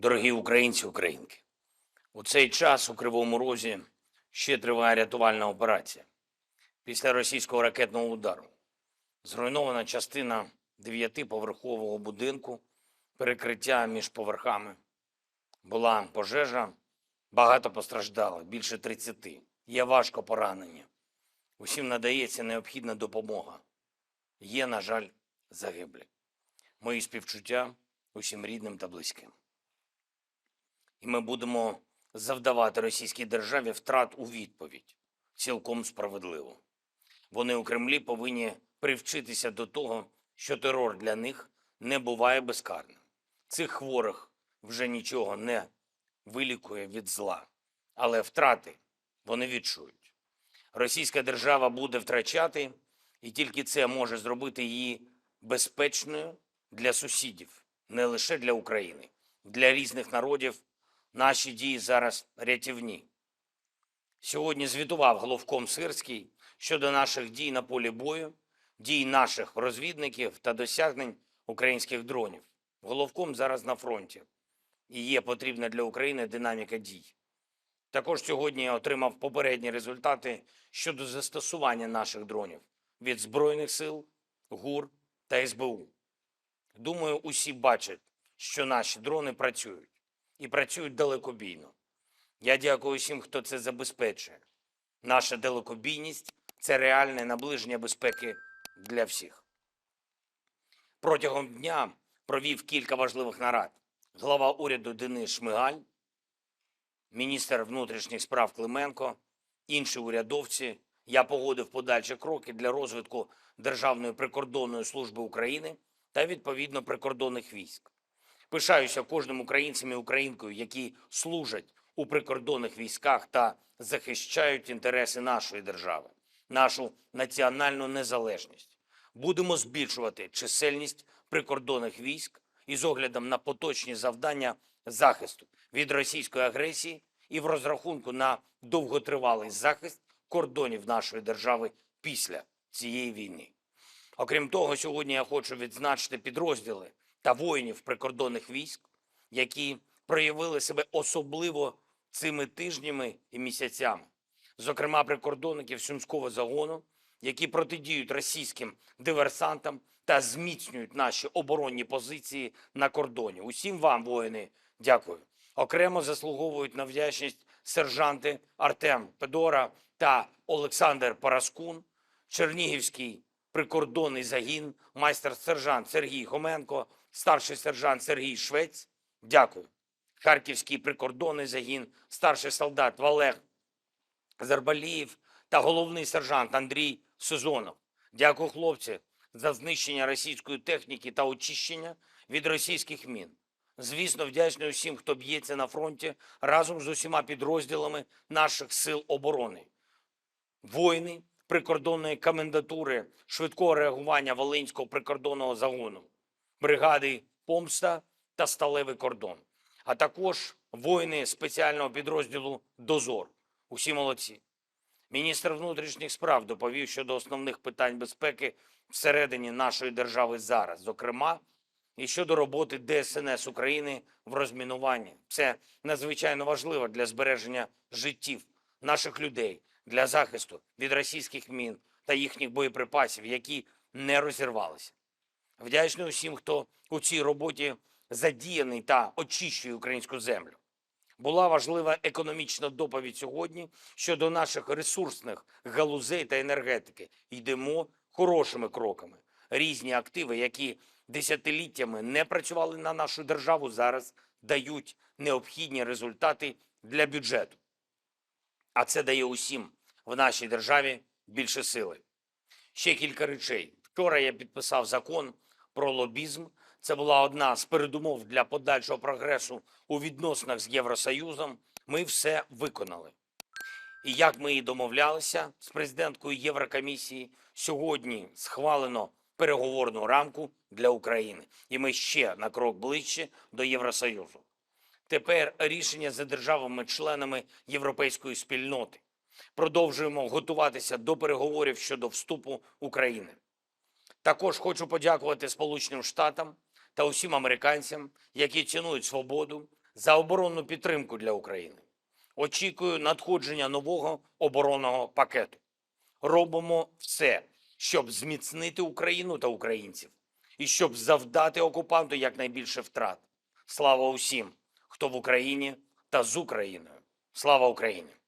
Дорогі українці, українки, у цей час у Кривому Розі ще триває рятувальна операція. Після російського ракетного удару зруйнована частина дев'ятиповерхового будинку, перекриття між поверхами. Була пожежа, багато постраждало, більше 30. Є важко поранені. Усім надається необхідна допомога. Є, на жаль, загиблі. Мої співчуття усім рідним та близьким. І ми будемо завдавати російській державі втрат у відповідь цілком справедливо. Вони у Кремлі повинні привчитися до того, що терор для них не буває безкарним. Цих хворих вже нічого не вилікує від зла, але втрати вони відчують. Російська держава буде втрачати, і тільки це може зробити її безпечною для сусідів, не лише для України, для різних народів. Наші дії зараз рятівні. Сьогодні звітував головком Сирський щодо наших дій на полі бою, дій наших розвідників та досягнень українських дронів. Головком зараз на фронті. І є потрібна для України динаміка дій. Також сьогодні я отримав попередні результати щодо застосування наших дронів від Збройних сил, ГУР та СБУ. Думаю, усі бачать, що наші дрони працюють і працюють далекобійно. Я дякую всім, хто це забезпечує. Наша далекобійність це реальне наближення безпеки для всіх. Протягом дня провів кілька важливих нарад. Глава уряду Денис Шмигаль, міністр внутрішніх справ Клименко, інші урядовці. Я погодив подальші кроки для розвитку Державної прикордонної служби України та відповідно прикордонних військ. Пишаюся кожним українцем і українкою, які служать у прикордонних військах та захищають інтереси нашої держави, нашу національну незалежність. Будемо збільшувати чисельність прикордонних військ із оглядом на поточні завдання захисту від російської агресії і в розрахунку на довготривалий захист кордонів нашої держави після цієї війни. Окрім того, сьогодні я хочу відзначити підрозділи та воїнів прикордонних військ, які проявили себе особливо цими тижнями і місяцями, зокрема прикордонників Сумського загону, які протидіють російським диверсантам та зміцнюють наші оборонні позиції на кордоні. Усім вам, воїни, дякую. Окремо заслуговують на вдячність сержанти Артем Педора та Олександр Параскун, Чернігівський прикордонний загін, майстер-сержант Сергій Хоменко, старший сержант Сергій Швець. Дякую. Харківський прикордонний загін, старший солдат Валег Зарбаліїв та головний сержант Андрій Сезонов. Дякую, хлопці, за знищення російської техніки та очищення від російських мін. Звісно, вдячний усім, хто б'ється на фронті разом з усіма підрозділами наших сил оборони. Воїни прикордонної комендатури швидкого реагування Волинського прикордонного загону, бригади Помста та Сталевий кордон, а також воїни спеціального підрозділу Дозор. Усі молодці. Міністр внутрішніх справ доповів щодо основних питань безпеки всередині нашої держави зараз, зокрема, і щодо роботи ДСНС України в розмінуванні. Це надзвичайно важливо для збереження життів наших людей, для захисту від російських мін та їхніх боєприпасів, які не розірвалися. Вдячний усім, хто у цій роботі задіяний та очищує українську землю. Була важлива економічна доповідь сьогодні щодо наших ресурсних галузей та енергетики. Йдемо хорошими кроками. Різні активи, які десятиліттями не працювали на нашу державу, зараз дають необхідні результати для бюджету. А це дає усім в нашій державі більше сили. Ще кілька речей. Вчора я підписав закон про лобізм. Це була одна з передумов для подальшого прогресу у відносинах з Євросоюзом. Ми все виконали. І як ми і домовлялися з президенткою Єврокомісії, сьогодні схвалено переговорну рамку для України. І ми ще на крок ближче до Євросоюзу. Тепер рішення за державами-членами Європейської спільноти. Продовжуємо готуватися до переговорів щодо вступу України. Також хочу подякувати Сполученим Штатам та усім американцям, які цінують свободу, за оборонну підтримку для України. Очікую надходження нового оборонного пакету. Робимо все, щоб зміцнити Україну та українців і щоб завдати окупанту якнайбільше втрат. Слава усім, хто в Україні та з Україною. Слава Україні!